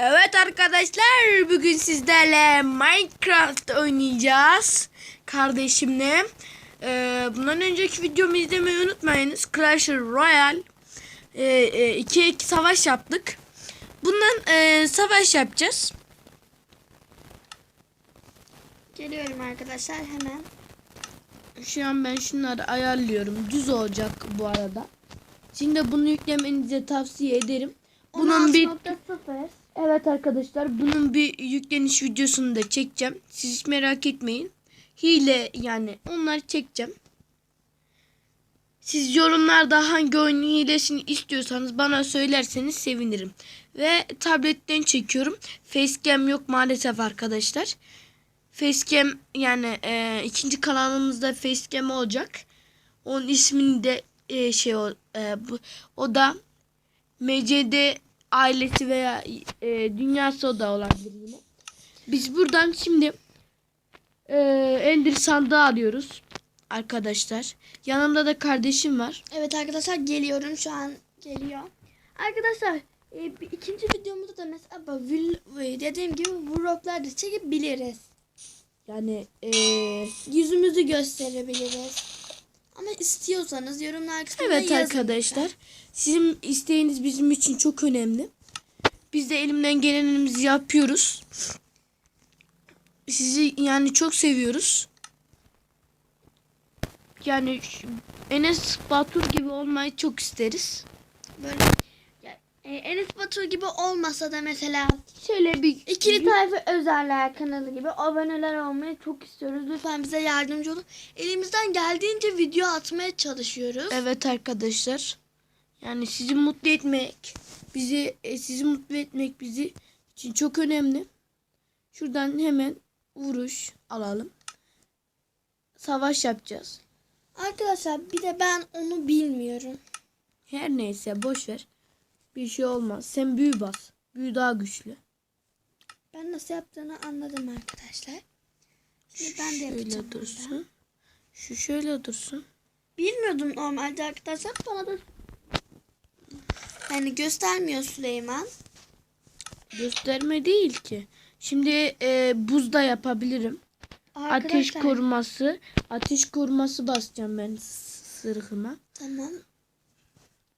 Evet arkadaşlar bugün sizlerle Minecraft oynayacağız kardeşimle. Ee, bundan önceki videomu izlemeyi unutmayınız. Clash Royale 2 e, iki, iki savaş yaptık. Bundan e, savaş yapacağız. Geliyorum arkadaşlar hemen. Şu an ben şunları ayarlıyorum. Düz olacak bu arada. Şimdi bunu yüklemenizi tavsiye ederim. Bunun bir 16.0 Evet arkadaşlar bunun bir yükleniş videosunu da çekeceğim. Siz hiç merak etmeyin. Hile yani onları çekeceğim. Siz yorumlarda hangi oyunun hilesini istiyorsanız bana söylerseniz sevinirim. Ve tabletten çekiyorum. Facecam yok maalesef arkadaşlar. Facecam yani e, ikinci kanalımızda Facecam olacak. Onun ismini de e, şey o, e, bu, o da MCD ailesi veya e, dünyası o da olabilir yine. Biz buradan şimdi e, Ender sandığı alıyoruz arkadaşlar. Yanımda da kardeşim var. Evet arkadaşlar geliyorum şu an geliyor. Arkadaşlar e, ikinci videomuzda da mesela dediğim gibi vloglar da çekebiliriz. Yani e, Yüzümüzü gösterebiliriz. Ama istiyorsanız yorumlar kısmına evet yazın arkadaşlar. Sizin isteğiniz bizim için çok önemli. Biz de elimden gelenimizi yapıyoruz. Sizi yani çok seviyoruz. Yani Enes Batur gibi olmayı çok isteriz. Böyle e, Enes Batur gibi olmasa da mesela Şöyle bir İkili Tayfa Özeller kanalı gibi aboneler olmayı çok istiyoruz. Lütfen bize yardımcı olun. Elimizden geldiğince video atmaya çalışıyoruz. Evet arkadaşlar. Yani sizi mutlu etmek, bizi e, sizi mutlu etmek bizi için çok önemli. Şuradan hemen vuruş alalım. Savaş yapacağız. Arkadaşlar bir de ben onu bilmiyorum. Her neyse boş ver. Bir şey olmaz. Sen büyü bas. Büyü daha güçlü. Ben nasıl yaptığını anladım arkadaşlar. Şimdi ben de yapacağım. Şöyle da. dursun. Şu şöyle dursun. Bilmiyordum normalde arkadaşlar. Bana da yani göstermiyor Süleyman. Gösterme değil ki. Şimdi e, buzda yapabilirim. Ateş Arkadaşlar, koruması. Ateş koruması basacağım ben sırhıma. Tamam.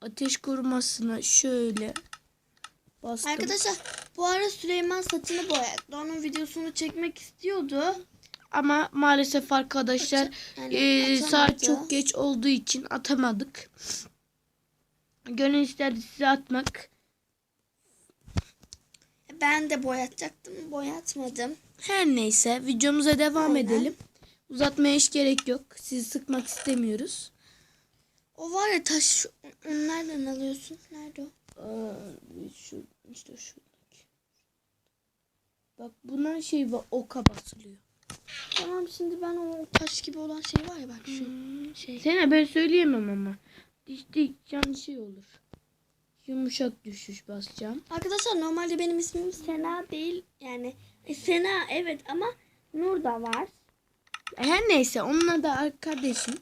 Ateş korumasına şöyle bastım. Arkadaşlar bu ara Süleyman saçını boyattı. Onun videosunu çekmek istiyordu. Ama maalesef arkadaşlar Yani e, saat çok geç olduğu için atamadık. Gönül isterdi size atmak. Ben de boyatacaktım. Boyatmadım. Her neyse videomuza devam Aynen. edelim. Uzatmaya hiç gerek yok. Sizi sıkmak istemiyoruz. O var ya taş onu nereden alıyorsun? Nerede o? Aa, şu işte şu. Bak buna şey var oka basılıyor. Tamam şimdi ben o taş gibi olan şey var ya bak şu şey. Sana ben söyleyemem ama. İşte can şey olur. Yumuşak düşüş basacağım. Arkadaşlar normalde benim ismim Sena değil. Yani e, Sena evet ama Nur da var. Her neyse onunla da kardeşim.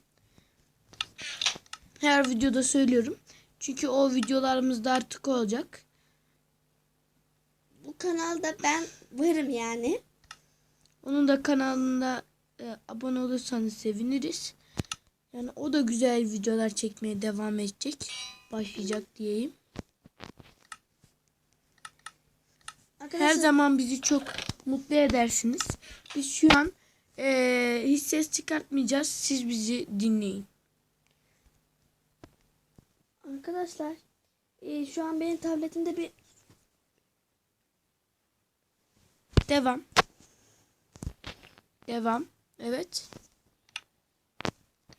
Her videoda söylüyorum. Çünkü o videolarımızda artık olacak. Bu kanalda ben varım yani. Onun da kanalında e, abone olursanız seviniriz. Yani o da güzel videolar çekmeye devam edecek. Başlayacak diyeyim. Arkadaşlar Her zaman bizi çok mutlu edersiniz. Biz şu an e, hiç ses çıkartmayacağız. Siz bizi dinleyin. Arkadaşlar e, şu an benim tabletimde bir Devam. Devam. Evet.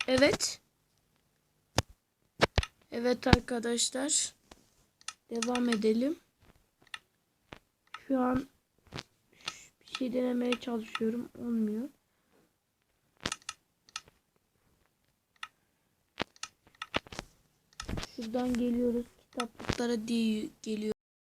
Evet. Evet arkadaşlar. Devam edelim. Şu an bir şey denemeye çalışıyorum. Olmuyor. Şuradan geliyoruz. Kitaplıklara diye geliyor.